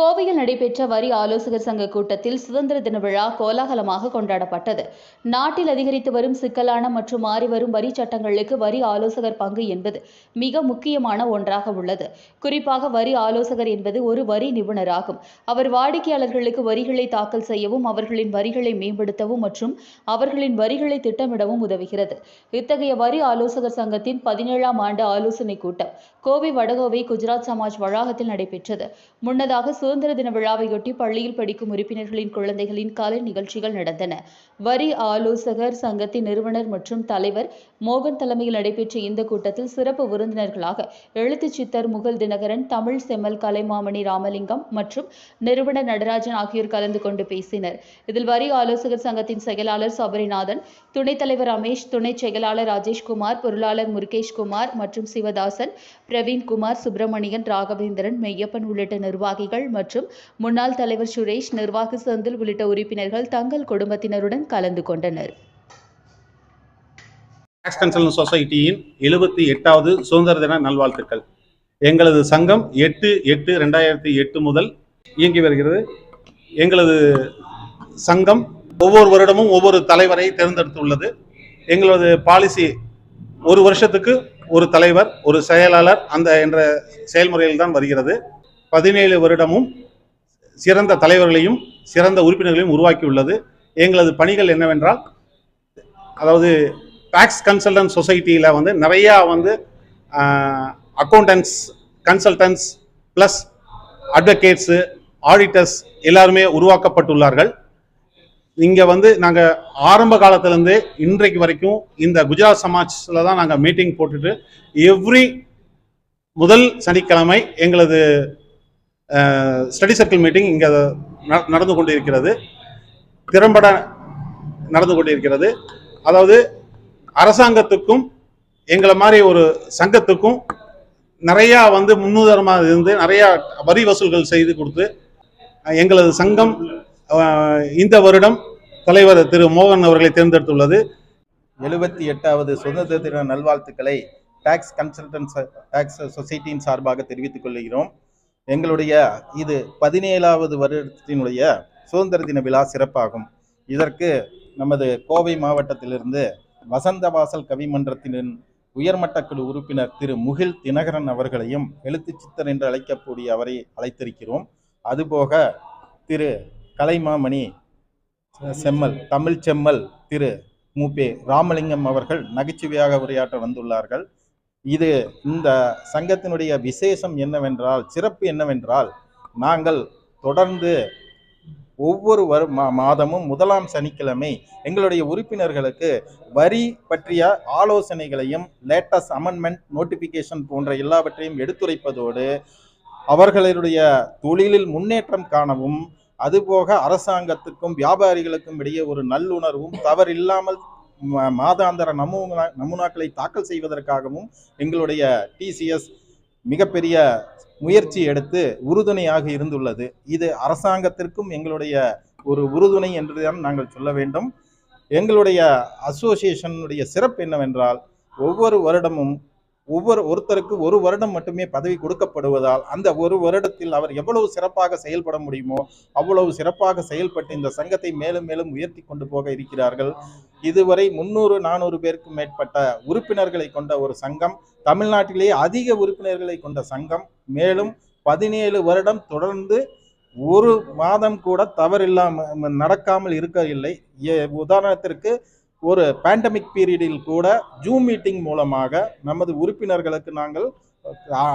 கோவையில் நடைபெற்ற வரி ஆலோசகர் சங்க கூட்டத்தில் சுதந்திர தின விழா கோலாகலமாக கொண்டாடப்பட்டது. நாட்டில் அதிகரித்து வரும் சிக்கலான மற்றும் மாறிவரும் வரி சட்டங்களுக்கு வரி ஆலோசகர் பங்கு என்பது மிக முக்கியமான ஒன்றாக உள்ளது. குறிப்பாக வரி ஆலோசகர் என்பது ஒரு வரி நிபுணராகும். அவர் வாடிக்கையாளர்களுக்கு வரிகளை தாக்கல் செய்யவும் அவர்களின் வரிகளை மேம்படுத்தவும் மற்றும் அவர்களின் வரிகளை திட்டமிடவும் உதவுகிறது. இத்தகைய வரி ஆலோசகர் சங்கத்தின் பதினேழாம் ஆண்டு ஆலோசனைக் கூட்டம் கோவை வடகோவை குஜராத் சமாஜ் வளாகத்தில் நடைபெற்றது. முன்னதாக சுதந்திர தின விழாவையொட்டி பள்ளியில் படிக்கும் உறுப்பினர்களின் குழந்தைகளின் கலை நிகழ்ச்சிகள் நடந்தன. வரி ஆலோசகர் சங்கத்தின் நிறுவனர் மற்றும் தலைவர் மோகன் தலைமையில் நடைபெற்ற இந்த கூட்டத்தில் சிறப்பு விருந்தினர்களாக எழுத்துச் சித்தர் முகல் தினகரன் தமிழ் செம்மல் கலைமாமணி ராமலிங்கம் மற்றும் நிறுவனர் நடராஜன் ஆகியோர் கலந்து கொண்டு பேசினர். இதில் வரி ஆலோசகர் சங்கத்தின் செயலாளர் சபரிநாதன் துணைத் தலைவர் ரமேஷ் துணைச் செயலாளர் ராஜேஷ்குமார் பொருளாளர் முருகேஷ்குமார் மற்றும் சிவதாசன் பிரவீன்குமார் சுப்பிரமணியன் ராகவேந்திரன் மெய்யப்பன் உள்ளிட்ட நிர்வாகிகள் மற்றும் முன்னாள் தலைவர் சுரேஷ் நிர்வாக செந்தில் உள்ளிட்ட உறுப்பினர்கள் தங்கள் குடும்பத்தினருடன் கலந்து கொண்டனர். டாக்ஸ் கன்சல்டன் சொசைட்டியின் எழுபத்தி எட்டாவது சுதந்திர தின நல்வாழ்த்துக்கள். எங்களது சங்கம் எட்டு எட்டு ரெண்டாயிரத்தி எட்டு முதல் இயங்கி வருகிறது. எங்களது சங்கம் ஒவ்வொரு வருடமும் ஒவ்வொரு தலைவரை தேர்ந்தெடுத்துள்ளது. எங்களது பாலிசி ஒரு வருஷத்துக்கு ஒரு தலைவர் ஒரு செயலாளர் அந்த என்ற செயல்முறையில் தான் வருகிறது. பதினேழு வருடமும் சிறந்த தலைவர்களையும் சிறந்த உறுப்பினர்களையும் உருவாக்கியுள்ளது. எங்களது பணிகள் என்னவென்றால் அதாவது டேக்ஸ் கன்சல்டன்ட் சொசைட்டியில் வந்து நிறையா வந்து accountants consultants plus advocates auditors எல்லாருமே உருவாக்கப்பட்டுள்ளார்கள். இங்கே வந்து நாங்கள் ஆரம்ப காலத்துலேருந்தே இன்றைக்கு வரைக்கும் இந்த குஜராத் சமாஜில் தான் நாங்கள் மீட்டிங் போட்டுட்டு எவ்ரி முதல் சனிக்கிழமை எங்களது ஸ்டடி சர்க்கிள் மீட்டிங் இங்கே நடந்து கொண்டு இருக்கிறது திறம்பட நடந்து கொண்டிருக்கிறது. அதாவது அரசாங்கத்துக்கும் எங்களை மாதிரி ஒரு சங்கத்துக்கும் நிறையா வந்து முன்னுதாரணமாக இருந்து நிறையா வரி வசூல்கள் செய்து கொடுத்து எங்களது சங்கம் இந்த வருடம் தலைவர் திரு மோகன் அவர்களை தேர்ந்தெடுத்துள்ளது. எழுபத்தி எட்டாவது சுதந்திர தின நல்வாழ்த்துக்களை டாக்ஸ் கன்சல்டன்ஸ் டாக்ஸ் சொசைட்டியின் சார்பாக தெரிவித்துக் கொள்கிறோம். எங்களுடைய இது பதினேழாவது வருடத்தினுடைய சுதந்திர தின விழா சிறப்பாகும். இதற்கு நமது கோவை மாவட்டத்திலிருந்து வசந்தவாசல் கவிமன்றத்தின் உயர்மட்ட குழு உறுப்பினர் திரு முகில் தினகரன் அவர்களையும் எழுத்து சித்தர் என்று அழைக்கக்கூடிய அவரை அழைத்திருக்கிறோம். அதுபோக திரு கலைமாமணி செம்மல் தமிழ் செம்மல் திரு மூபே ராமலிங்கம் அவர்கள் நகைச்சுவையாக உரையாற்ற வந்துள்ளார்கள். இது இந்த சங்கத்தினுடைய விசேஷம் என்னவென்றால் சிறப்பு என்னவென்றால் நாங்கள் தொடர்ந்து ஒவ்வொரு வரு மா- மாதமும் முதலாம் சனிக்கிழமை எங்களுடைய உறுப்பினர்களுக்கு வரி பற்றிய ஆலோசனைகளையும் லேட்டஸ்ட் அமெண்ட்மெண்ட் நோட்டிஃபிகேஷன் போன்ற எல்லாவற்றையும் எடுத்துரைப்பதோடு அவர்களுடைய தொழிலில் முன்னேற்றம் காணவும் அதுபோக அரசாங்கத்துக்கும் வியாபாரிகளுக்கும் இடையே ஒரு நல்லுணர்வும் தவறில்லாமல் மாதாந்திர நமூனா நமூனாக்களை தாக்கல் செய்வதற்காகவும் எங்களுடைய டிசிஎஸ் மிகப்பெரிய முயற்சி எடுத்து உறுதுணையாக இருந்துள்ளது. இது அரசாங்கத்திற்கும் எங்களுடைய ஒரு உறுதுணை என்றுதான் நாங்கள் சொல்ல வேண்டும். எங்களுடைய அசோசியேஷனுடைய சிறப்பு என்னவென்றால் ஒவ்வொரு வருடமும் ஒவ்வொரு ஒருத்தருக்கு ஒரு வருடம் மட்டுமே பதவி கொடுக்கப்படுவதால் அந்த ஒரு வருடத்தில் அவர் எவ்வளவு சிறப்பாக செயல்பட முடியுமோ அவ்வளவு சிறப்பாக செயல்பட்டு இந்த சங்கத்தை மேலும் மேலும் உயர்த்தி கொண்டு போக இருக்கிறார்கள். இதுவரை முன்னூறு நானூறு பேருக்கு மேற்பட்ட உறுப்பினர்களை கொண்ட ஒரு சங்கம் தமிழ்நாட்டிலேயே அதிக உறுப்பினர்களை கொண்ட சங்கம் மேலும் பதினேழு வருடம் தொடர்ந்து ஒரு மாதம் கூட தவறில்லாமல் நடக்காமல் இருக்கவில்லை. ஏ- உதாரணத்திற்கு ஒரு பேண்டமிக் பீரியடில் கூட ஜூம் மீட்டிங் மூலமாக நமது உறுப்பினர்களுக்கு நாங்கள்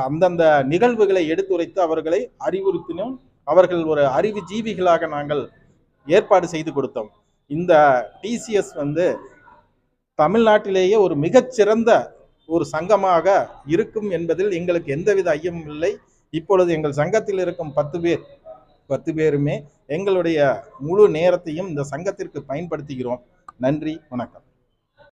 அந்தந்த நிகழ்வுகளை எடுத்துரைத்து அவர்களை அறிவுறுத்தினோம். அவர்கள் ஒரு அறிவு ஜீவிகளாக நாங்கள் ஏற்பாடு செய்து கொடுத்தோம். இந்த டிசிஎஸ் வந்து தமிழ்நாட்டிலேயே ஒரு மிகச்சிறந்த ஒரு சங்கமாக இருக்கும் என்பதில் எங்களுக்கு எந்தவித ஐயமும் இல்லை. இப்பொழுது எங்கள் சங்கத்தில் இருக்கும் பத்து பேர் பத்து பேருமே எங்களுடைய முழு நேரத்தையும் இந்த சங்கத்திற்கு பயன்படுத்துகிறோம். நன்றி வணக்கம்.